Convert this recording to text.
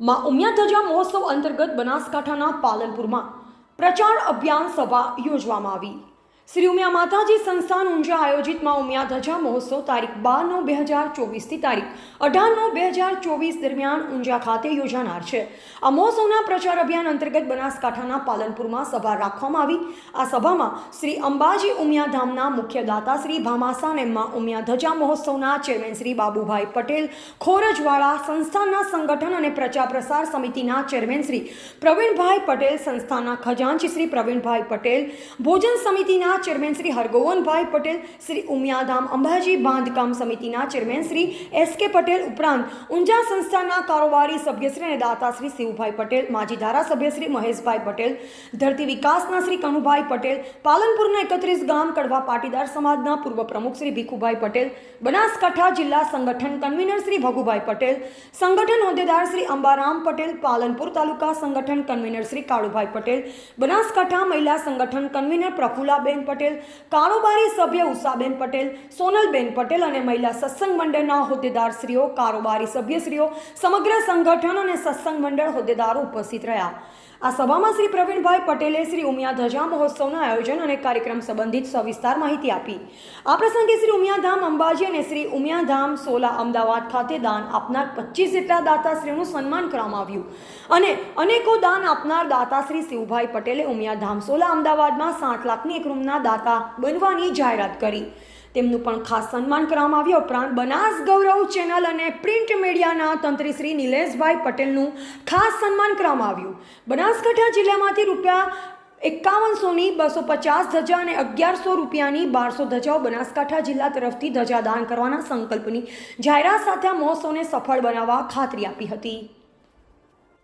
માં ઉમિયાધજા મહોત્સવ અંતર્ગત બનાસકાંઠાના પાલનપુરમાં પ્રચાર અભિયાન સભા યોજવામાં આવી. શ્રી ઉમિયા માતાજી સંસ્થાન ઊંઝા આયોજિતમાં ઉમિયા ધજા મહોત્સવ તારીખ બાર નવ બે હજાર ચોવીસથી તારીખ અઢાર નવ બે હજાર ચોવીસ દરમિયાન ઊંઝા ખાતે યોજાનાર છે. આ મહોત્સવના પ્રચાર અભિયાન અંતર્ગત બનાસકાંઠાના પાલનપુરમાં સભા રાખવામાં આવી. આ સભામાં શ્રી અંબાજી ઉમિયા ધામના મુખ્ય દાતા શ્રી ભામાસાનેમમાં ઉમિયા ધજા મહોત્સવના ચેરમેન શ્રી બાબુભાઈ પટેલ, ખોરજવાળા સંસ્થાનના સંગઠન અને પ્રચાર પ્રસાર સમિતિના ચેરમેન શ્રી પ્રવીણભાઈ પટેલ સંસ્થાના ખજાનચી શ્રી પ્રવીણભાઈ પટેલ, ભોજન સમિતિના ચેરમેન શ્રી હરગોવનભાઈ પટેલ, શ્રી ઉમિયાધામ અંબાજી બાંધકામ સમિતિના ચેરમેન શ્રી એસ કે પટેલ ઉપરાંત ઊંઝા સંસ્થાના કારોબારી સભ્યશ્રી અને દાતા શ્રી શિવભાઈ પટેલ, માજી ધારાસભ્ય શ્રી મહેશભાઈ પટેલ, ધરતી વિકાસના શ્રી કનુભાઈ પટેલ, પાલનપુરના એકત્રીસ ગામ કડવા પાટીદાર સમાજના પૂર્વ પ્રમુખ શ્રી ભીખુભાઈ પટેલ, બનાસકાંઠા જિલ્લા સંગઠન કન્વીનર શ્રી ભગુભાઈ પટેલ, સંગઠન હોદ્દેદાર શ્રી અંબારામ પટેલ, પાલનપુર તાલુકા સંગઠન કન્વીનર શ્રી કાળુભાઈ પટેલ, બનાસકાંઠા મહિલા સંગઠન કન્વીનર પ્રફુલાબેન પટેલ, કારોબારી સભ્ય ઉષાબેન પટેલ, સોનલબેન પટેલ અને મહિલા સત્સંગ મંડળના હોદ્દેદારશ્રીઓ કારોબારી સભ્યશ્રીઓ, સમગ્ર સંગઠન અને સત્સંગ મંડળ હોદ્દેદારો ઉપસ્થિત રહ્યા. આ સભામાં શ્રી પ્રવીણભાઈ પટેલે શ્રી ઉમિયા ધજા મહોત્સવના આયોજન અને કાર્યક્રમ સંબંધિત સવિસ્તાર માહિતી આપી. આ પ્રસંગે શ્રી ઉમિયાધામ અંબાજી અને શ્રી ઉમિયાધામ સોલા અમદાવાદ ખાતે દાન આપનાર પચીસ જેટલા દાતાશ્રીનું સન્માન કરવામાં આવ્યું. અને અનેકો દાન આપનાર દાતાશ્રી શિવભાઈ પટેલે ઉમિયાધામ સોલા અમદાવાદમાં સાત લાખની એક રૂમના દાતા બનવાની જાહેરાત કરી. તેમનું પણ ખાસ સન્માન કરવામાં આવ્યું. ઉપરાંત બનાસ ગૌરવ ચેનલ અને પ્રિન્ટ મીડિયાના તંત્રી શ્રી નિલેશભાઈ પટેલનું ખાસ સન્માન કરવામાં આવ્યું. બનાસકાંઠા જિલ્લામાંથી રૂપિયા એકાવનસોની બસો પચાસ ધજા અને અગિયારસો રૂપિયાની બારસો ધજાઓ બનાસકાંઠા જિલ્લા તરફથી ધજા દાન કરવાના સંકલ્પની જાહેરાત સાથે મહોત્સવને સફળ બનાવવા ખાતરી આપી હતી.